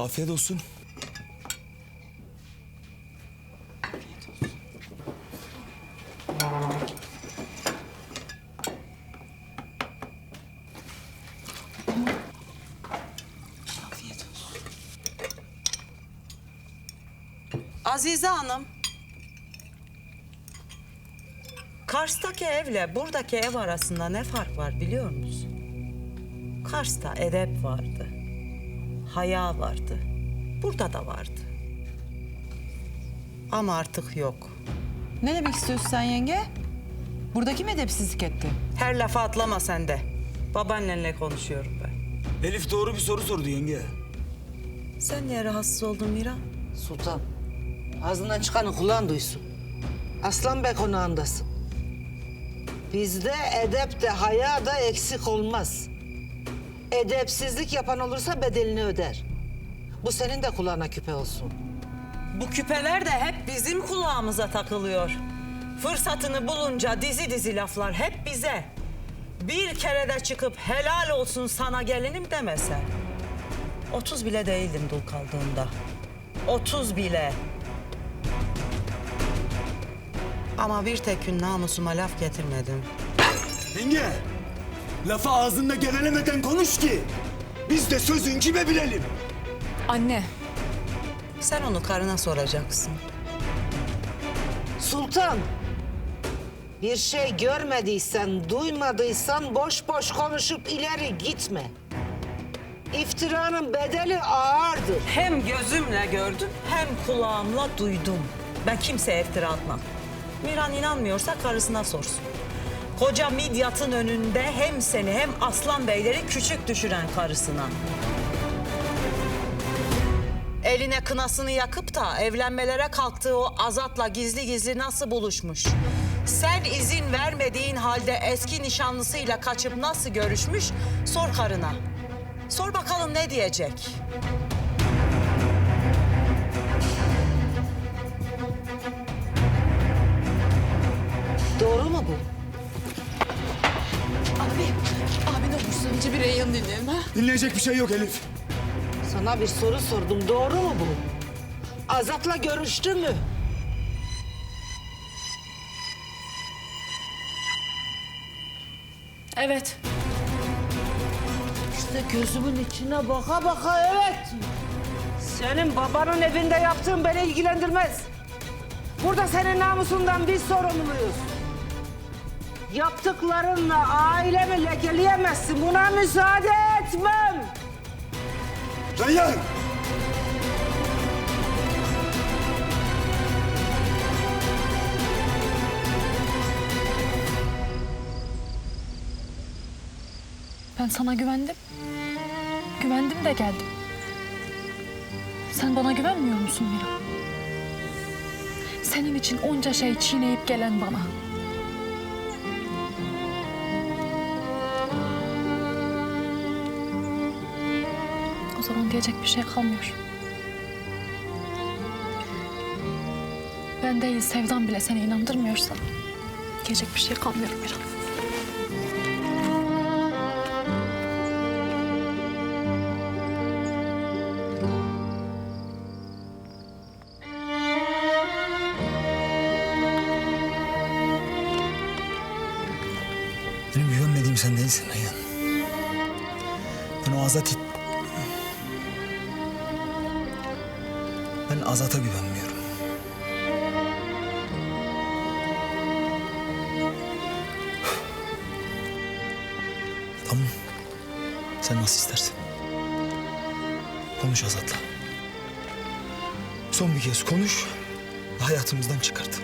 Afiyet olsun. Azize Hanım. Kars'taki evle buradaki ev arasında ne fark var biliyor musun? Kars'ta edep vardı. Haya vardı. Burada da vardı. Ama artık yok. Ne demek istiyorsun sen yenge? Buradaki mi edepsizlik etti? Her lafa atlama sen de. Babaannenle konuşuyorum ben. Elif doğru bir soru sordu yenge. Sen niye rahatsız oldun Mira? Sultan, ağzından çıkanı kulağın duysun. Aslan Bey konağındasın. Bizde edep de haya da eksik olmaz. Edepsizlik yapan olursa bedelini öder. Bu senin de kulağına küpe olsun. Bu küpeler de hep bizim kulağımıza takılıyor. Fırsatını bulunca dizi dizi laflar hep bize. Bir kere de çıkıp helal olsun sana gelinim demese. Otuz bile değildim dul kaldığında. Otuz bile. Ama bir tek gün namusuma laf getirmedim. Yenge, lafı ağzında gevelemeden konuş ki biz de sözün kime bilelim. Anne. Sen onu karına soracaksın. Sultan, bir şey görmediysen, duymadıysan boş boş konuşup ileri gitme. İftiranın bedeli ağırdır. Hem gözümle gördüm hem kulağımla duydum. Ben kimseye iftira atmam. Miran inanmıyorsa karısına sorsun. Koca Midyat'ın önünde hem seni hem Aslan Beyleri küçük düşüren karısına. Eline kınasını yakıp da evlenmelere kalktığı o Azat'la gizli gizli nasıl buluşmuş? Sen izin vermediğin halde eski nişanlısıyla kaçıp nasıl görüşmüş? Sor karına. Sor bakalım ne diyecek? Doğru mu bu? Abi, ne olursa önce bir Reyhan dinleyelim ha. Dinleyecek bir şey yok Elif. Sana bir soru sordum. Doğru mu bu? Azat'la görüştün mü? Evet. İşte gözümün içine baka baka evet. Senin babanın evinde yaptığın beni ilgilendirmez. Burada senin namusundan biz sorumluyuz. Yaptıklarınla ailemi lekeleyemezsin. Buna müsaade etmem. Reyyan! Ben sana güvendim. Güvendim de geldim. Sen bana güvenmiyor musun Mira? Senin için onca şey çiğneyip gelen bana. Diyecek bir şey kalmıyor. Ben değil sevdam bile seni inandırmıyorsa diyecek bir şey kalmıyor Mira. Benim güvenmediğim sen değilsin Reyhan. Ben o Azat... Ben Azat'a güvenmiyorum. Tamam. Sen nasıl istersen. Konuş Azat'la. Son bir kez konuş. Hayatımızdan çıkart.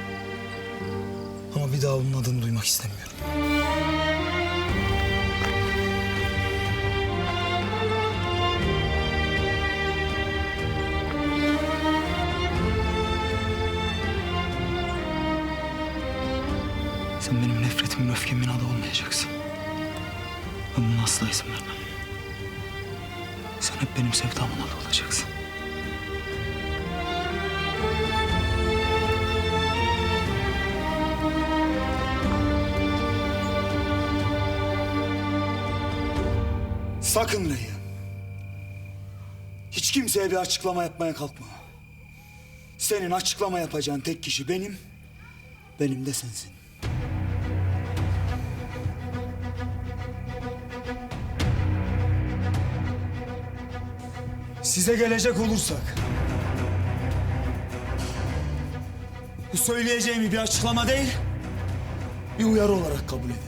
Ama bir daha onun adını duymak istemiyorum. Sen benim nefretimin, öfkemin adı olmayacaksın. Ben buna asla izin vermem. Sen hep benim sevdamın adı olacaksın. Sakın Reyhan. Hiç kimseye bir açıklama yapmaya kalkma. Senin açıklama yapacağın tek kişi benim, benim de sensin. Size gelecek olursak... Bu söyleyeceğimi bir açıklama değil, bir uyarı olarak kabul edin.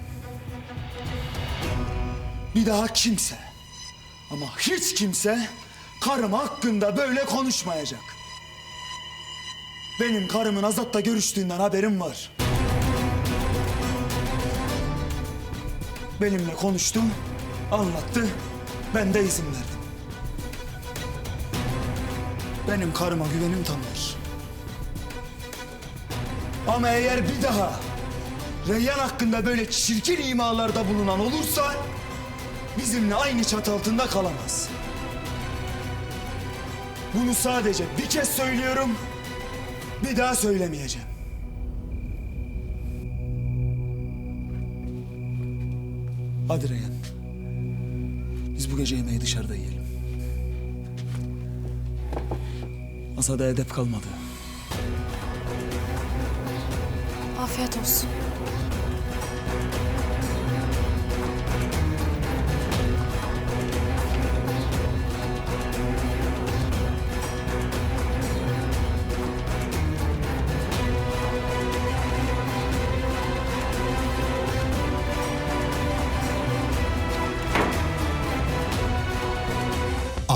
Bir daha kimse, ama hiç kimse karım hakkında böyle konuşmayacak. Benim karımın Azat'la görüştüğünden haberim var. Benimle konuştu, anlattı, ben de izin verdim. Benim karıma güvenim tamdır. Ama eğer bir daha Reyyan hakkında böyle çirkin imalarda bulunan olursa bizimle aynı çatı altında kalamaz. Bunu sadece bir kez söylüyorum, bir daha söylemeyeceğim. Hadi Reyhan. Biz bu gece yemeği dışarıda yiyelim. Masada edep kalmadı. Afiyet olsun.